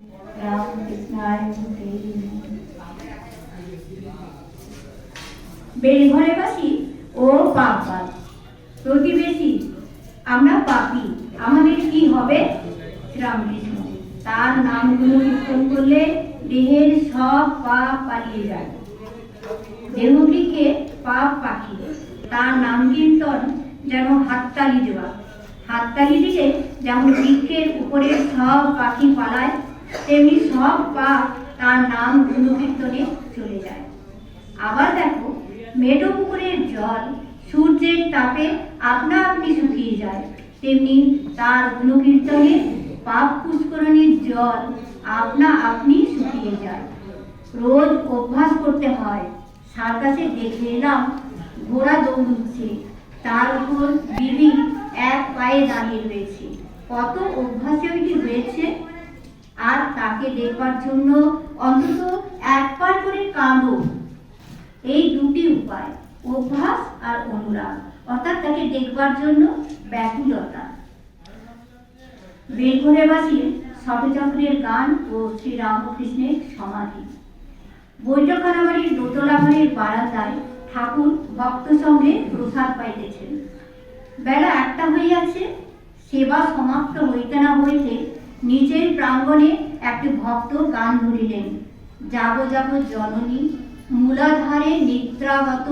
নমঃ। বেলঘরে বাসি ও পাপবাদ। প্রতিবেশী, আমরা পাপী, আমাদের কি হবে? শ্রীরামকৃষ্ণ। তার নামগুলো কীর্তন করলে দেহের সব পাপ পালিয়ে যায়। দেহটিকে পাপ পাখি। তার নাম কীর্তন যেন হাততালি দেওয়া। হাততালি দিলে যেমন বৃক্ষের উপরে সব পাখি পালায় তেমনি সব পাপ তার নাম গুণকীর্তনে চলে যায়। আবার দেখো মেটো পুকুরের জল সূর্যের তাপে আপনা আপনি শুকিয়ে যায়। তেমনি তার গুণকীর্তনে পাপ পুষ্করণীর জল আপনা আপনি শুকিয়ে যায়। রোজ অভ্যাস করতে হয়। সার্কাসে দেখে এলাম, ঘোড়া দৌড়ুচ্ছে। তার উপর দিদি এক পায়ে দাঁড়িয়ে রয়েছে। কত অভ্যাসে ওইটি হয়েছে? তাকে দেখবার জন্য অন্তত একবার করে কাঁদো। এই দুটি উপায়, অভ্যাস আর অনুরাগ, অর্থাৎ তাকে দেখবার জন্য ব্যাকুলতা। বেলঘরেবাসীর শতচক্রের গান ও শ্রীরামকৃষ্ণের সমাধি। বৈঠকখানাবাড়ির দোতলা ঘরের বারান্দায় ঠাকুর ভক্ত সঙ্গে প্রসাদ পাইতেছেন। বেলা একটা হইয়াছে, সেবা সমাপ্ত হইতে না হইতে নিজের প্রাঙ্গণে একটি ভক্ত গান ধরিলেন। যাব যাব জননী, মূলাধারে নিদ্রাগত,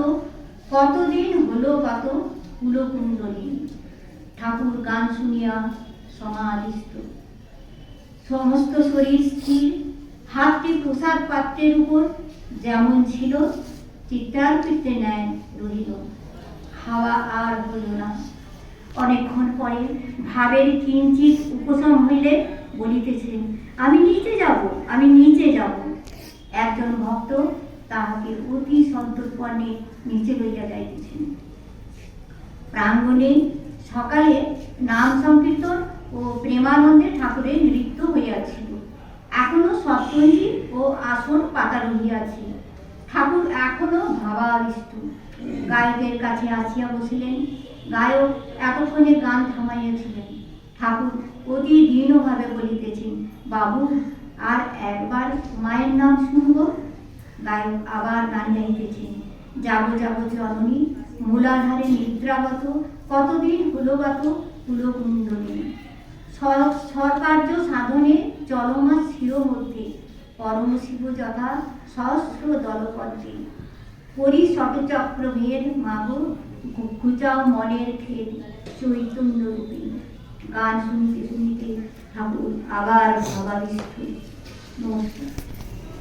কতদিন হলো কত কুলকুণ্ডলী। ঠাকুর গান শুনিয়া সমাধিস্থ। সমস্ত শরীর স্থির, হাতটি প্রসাদ পাত্রের উপর, যেমন ছিল, চিত্রার্পিতে ন্যায় রহিল। হাওয়া আর হইল না। অনেকক্ষণ পরে ভাবের কিঞ্চিত উপশম হইলে বলিতেছেন আমি নিচে যাব, আমি নিচে যাব। একজন ভক্ত তাহাকে অতি সন্তর্পণে নিচে লইয়া যাইতেছেন। প্রাঙ্গণে সকালে নাম সংকীর্তন ও প্রেমানন্দে ঠাকুরের নৃত্য হইয়াছিল। এখনও সপ্তঞ্জি ও আসন পাতা রহিয়াছে। ঠাকুর এখনও ভাবা ভাবাবিষ্ট। গায়কের কাছে আসিয়া বসিলেন। গায়ক এতক্ষণে গান থামাইয়াছিলেন। ঠাকুর অতি দীর্ণভাবে বলিতেছেন, বাবু, আর একবার মায়ের নাম শুনব? গায়ক আবার গান গাইতেছেন, যাব, যাব জননী মূলাধারে নিদ্রাগত, কতদিন হুলগত কুলকুণ্ডলী সরকার্য সাধনে চলমান শির মধ্যে পরম শিব যথা সহস্র দলপদ্মে পরি শতচক্রভেদ মাগ ঘুচাও মনের খেদ চৈতন্য রূপে গান শুনিতে শুনিতে ঠাকুর আবার ভাবাবিষ্ট নমস্কার।